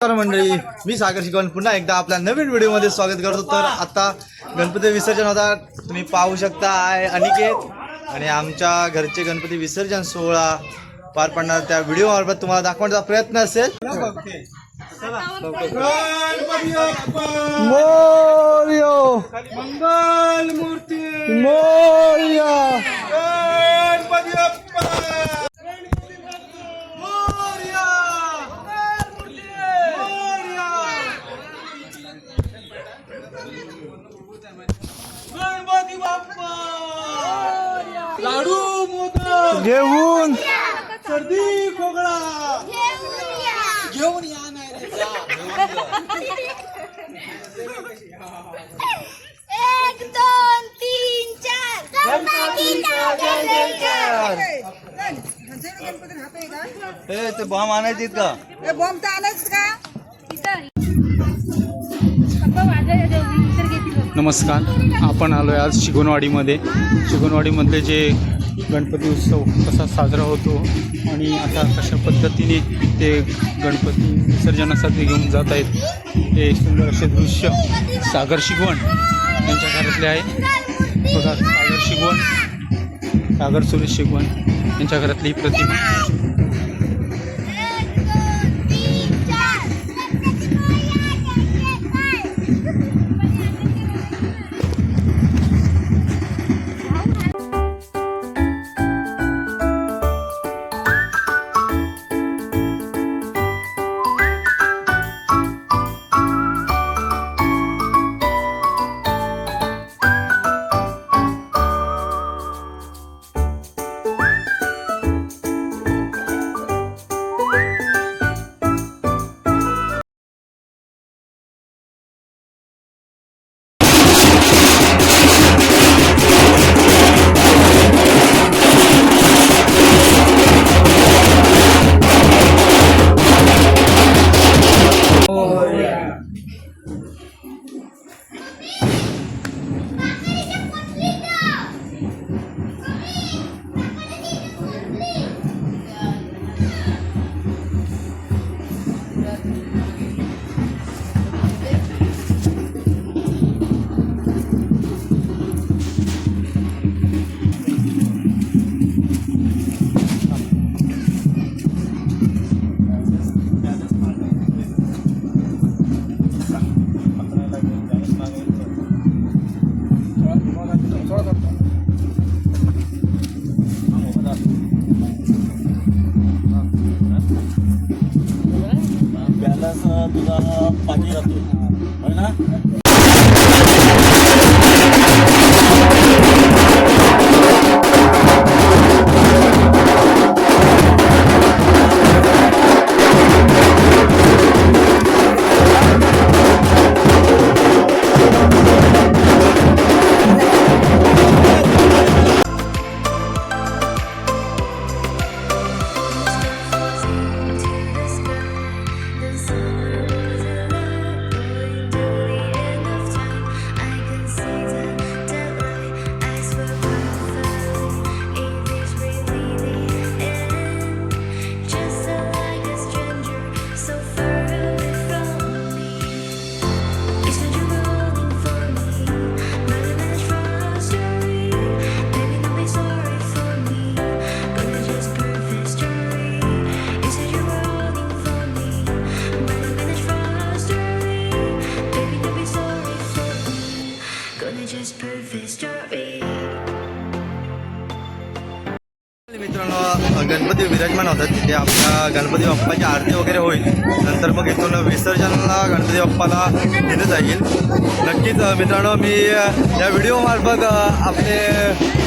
नमस्कार मंडळी मी सागर शिकवण. पुन्हा एकदा आपल्या नवीन व्हिडिओमध्ये स्वागत करतो. तर आता गणपती विसर्जन होता. तुम्ही पाहू शकता आहे अनिकेत आणि आमच्या घरचे गणपती विसर्जन सोहळा पार पडणार. त्या व्हिडिओ मार्फत तुम्हाला दाखवण्याचा प्रयत्न असेल. मोर्यो. मंगल मूर्ती मोर्या. गणपती बाप्पा. मोर्या गणपती बाप्पा लाडू मोदक! घेऊन! सर्दी खोकळा घेऊन या नाही रे जा. एक दोन तीन चार. ए ते बॉम्ब आणायचे का बॉम्ब तर आलाच का? नमस्कार. आपण आलो आहे आज शिगोनवाडीमध्ये. शिगोनवाडीमधले जे गणपती उत्सव कसा साजरा होतो आणि आता कशा पद्धतीने ते गणपती विसर्जनासाठी घेऊन जात आहेत हे सुंदर असे दृश्य सागर शिगवण यांच्या घरातले आहे. बघा सागर शिगवण सागर सुरेश शिगवण यांच्या घरातली ही प्रतिमा. गणपती होतं तिथे आपल्या गणपती बाप्पाची आरती वगैरे होईल. नंतर मग इथून विसर्जनाला गणपती बाप्पाला दिलं जाईल. नक्कीच मित्रांनो मी या व्हिडिओमार्फत आपले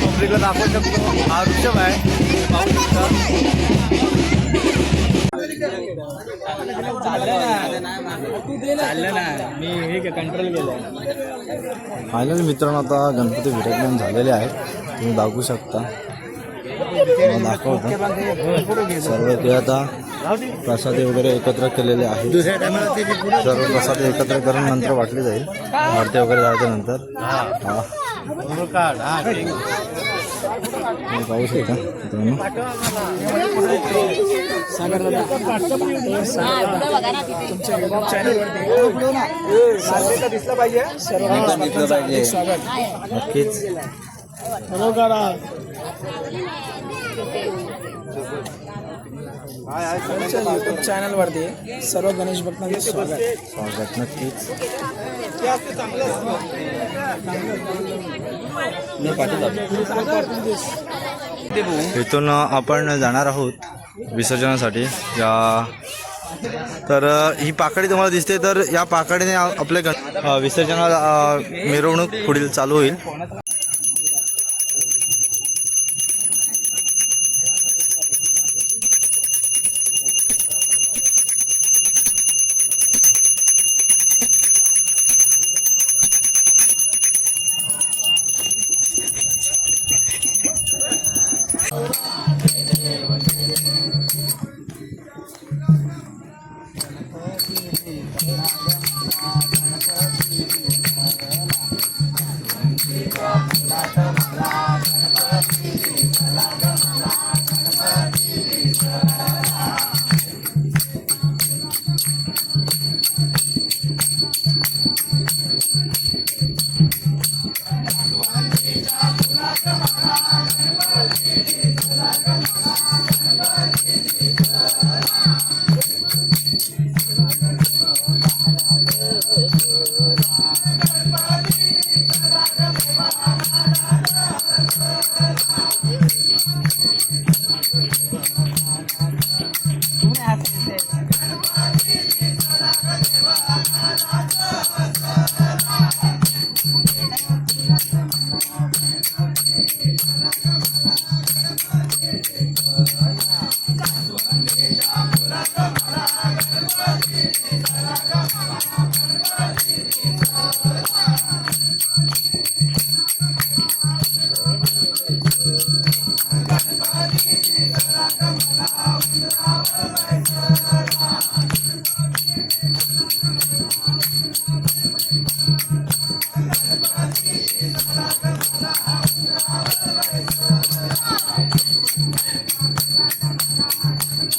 पब्लिकला दाखवू शकतो. हा वृक्षभ आहे. फायनल मित्रांनो आता गणपती विराजमान झालेले आहेत. तुम्ही दाखवू शकता. दाखवतो सर्व ते आता प्रसादे वगैरे एकत्र केलेले आहेत. सर्व प्रसादे एकत्र करून नंतर वाटली जाईल. आरती वगैरे झाल्याच्यानंतर. हा. तुम्ही पाहू शकता नक्कीच. आमच्या युट्यूब चॅनलवरती सर्व गणेश भक्तांचं स्वागत. स्वागत नक्कीच. इथून आपण जाणार आहोत विसर्जनासाठी. या तर ही पाकडी तुम्हाला दिसते तर या पाकडीने आ- आपल्या विसर्जनाला मिरवणूक पुढील चालू होईल. गणपती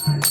I'm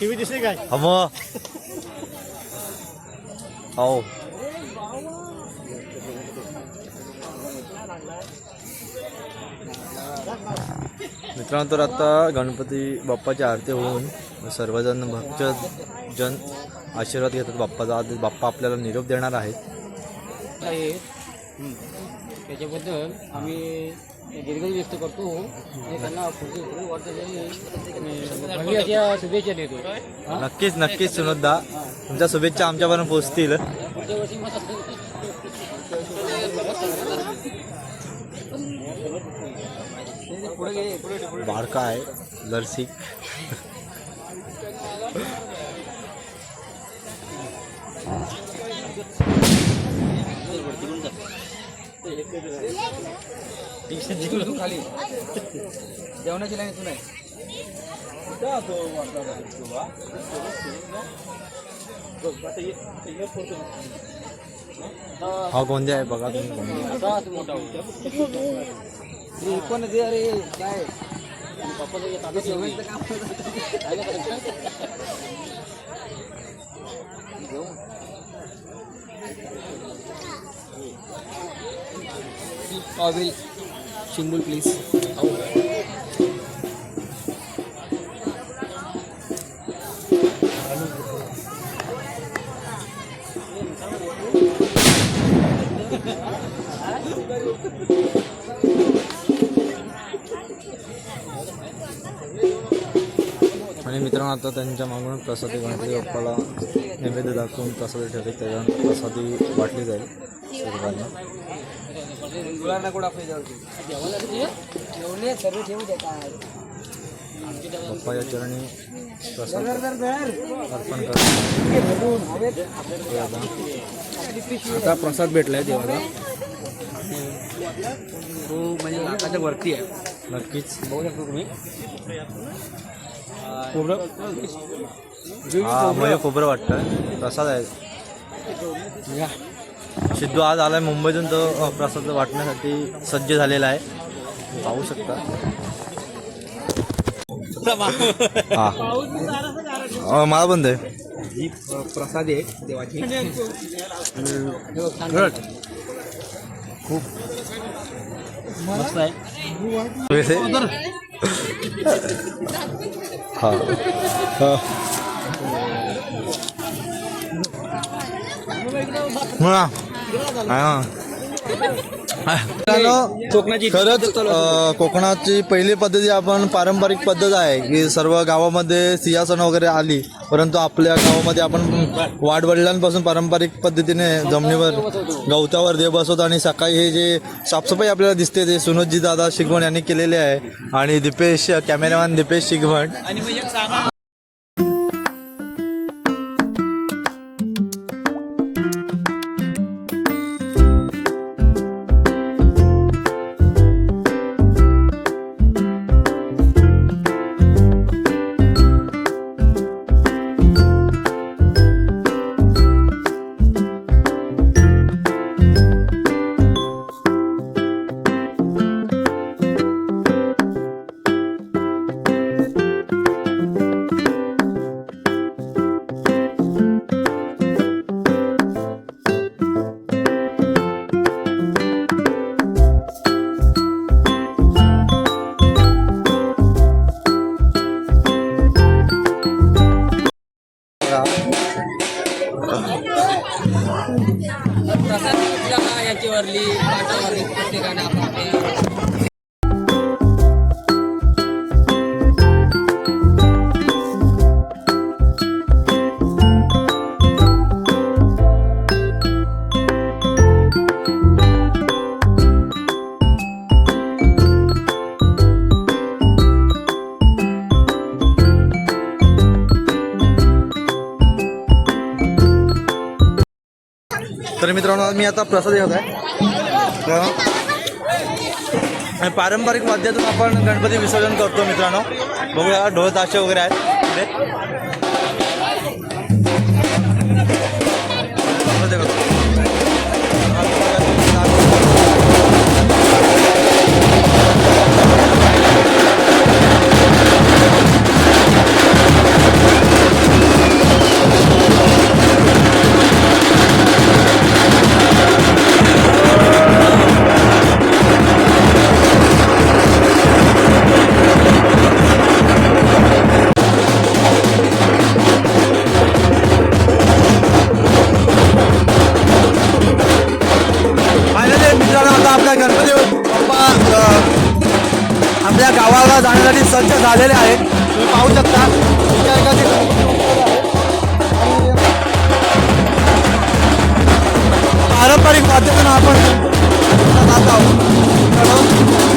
टीव्ही दिसते काय हम हो मित्रांनो तर आता गणपती बाप्पाची आरती होऊन सर्वजण भक्त जन आशीर्वाद घेतात. बाप्पाचा आज बाप्पा आपल्याला निरोप देणार आहेत. आहे त्याच्याबद्दल आम्ही दीर्घ व्यक्त करतो. आणि त्यांना पुढचे चांगली अशा शुभेच्छा देतो? नक्कीच नक्कीच सुनोदा. तुमच्या शुभेच्छा आमच्यापर्यंत पोहोचतील. पुढच्या वर्षी मग पुढे पुढे पुढे. बारका आहे लरसिक. खाली जेवणाची लाईन इथून आहे हा गोंदे आहे बघा तुम्ही गोंदे आता तो मोठा होईल हे पण ते अरे काय पप्पाचं ऑविल शिंबूल प्लीज आणि मित्रांनो आता त्यांच्या मागून प्रसादी गणपती बाप्पाला नैवेद्य दाखवून प्रसादी ठेवले त्याच्यानंतर प्रसादी वाटली जाईल. सर्वांना सर्व ठेवू दे काय बाप्पा या चरणी प्रसाद अर्पण करतात ते आता प्रसाद भेटलाय देवाला. तो म्हणजे लाखाच्या वरती आहे. नक्कीच. बघू शकतो तुम्ही. हा मला खोबरं वाटतं. प्रसाद आहे. सिद्धू आज आलाय मुंबईतून तो प्रसाद वाटण्यासाठी सज्ज झालेला आहे. पाहू शकता. हा. मला पण दे ही प्रसाद आहे देवाची. खूप मस्त आहे. हा. हा. खरंच कोकणाची पहिली पद्धती आपण पारंपरिक पद्धत आहे की सर्व गावामध्ये सिंहासन वगैरे आली परंतु आपल्या गावामध्ये आपण वाडवडिलांपासून पारंपरिक पद्धतीने जमिनीवर गवतावर देव बसवतो आणि सकाळी हे जे साफसफाई आपल्याला दिसते ते सुनोदजी दादा शिगवण यांनी केलेले आहे. आणि दीपेश कॅमेरामॅन दीपेश शिगवण मी आता प्रसाद घेत आहे. पारंपरिक वाद्यातून आपण गणपती विसर्जन करतो मित्रांनो. बघूया ढोल ताशे वगैरे आहेत. आपल्या गावाला जाण्यासाठी सज्ज झालेले आहे तुम्ही पाहू शकता. पारंपरिक वाद्यातून आपण जात आहोत.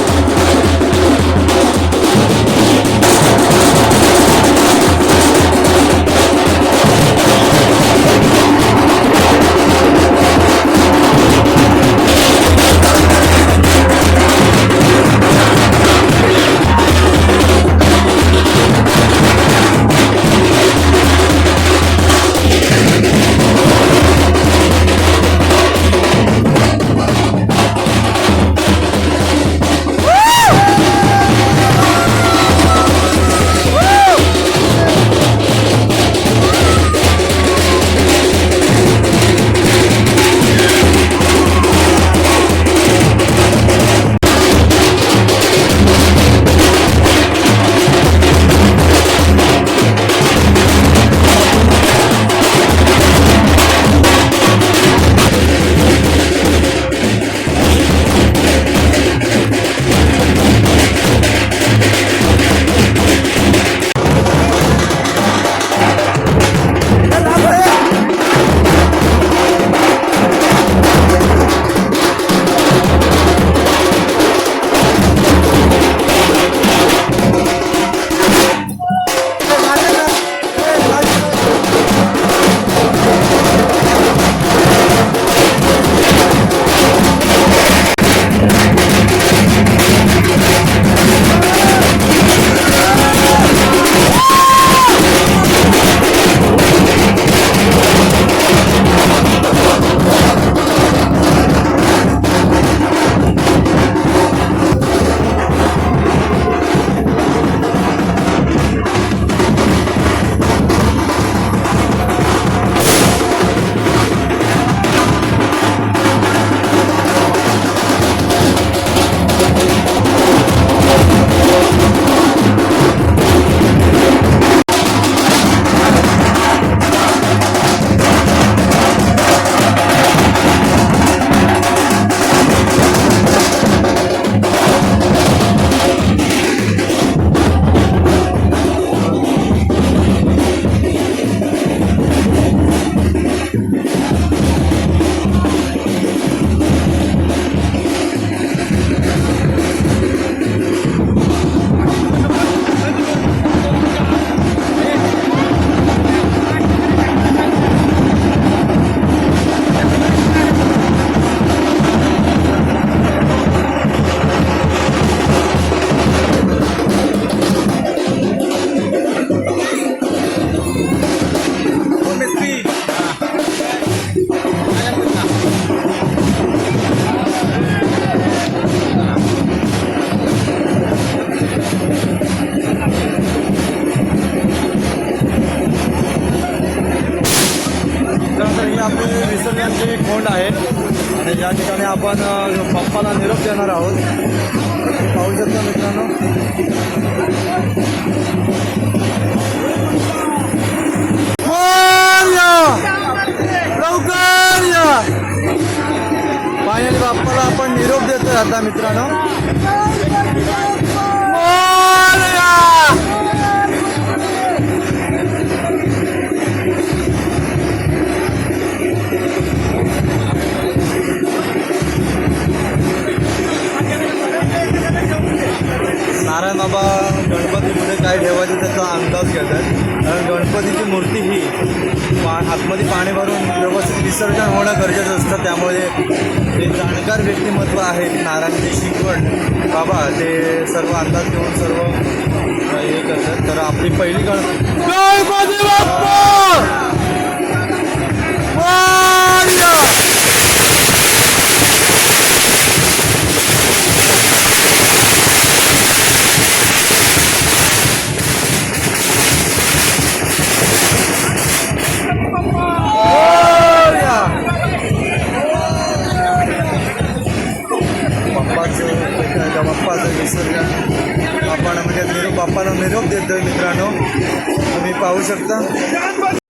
जाता मित्रांनो. नारायण बाबा गणपतीमध्ये काय ठेवायचं त्याचा अंदाज घेतात. कारण गणपतीची मूर्ती ही पा आतमध्ये पाणी भरून व्यवस्थित विसर्जन होणं गरजेचं असतं. त्यामुळे जे जाणकार व्यक्तिमत्व आहेत नारायणची शिकवण बाबा ते सर्व अंदाज घेऊन सर्व हे करतात. तर आपली पहिली गण विसर्जन म्हणजे निरोप बाप्पाला निरोप देतोय मित्रांनो. तुम्ही पाहू शकता.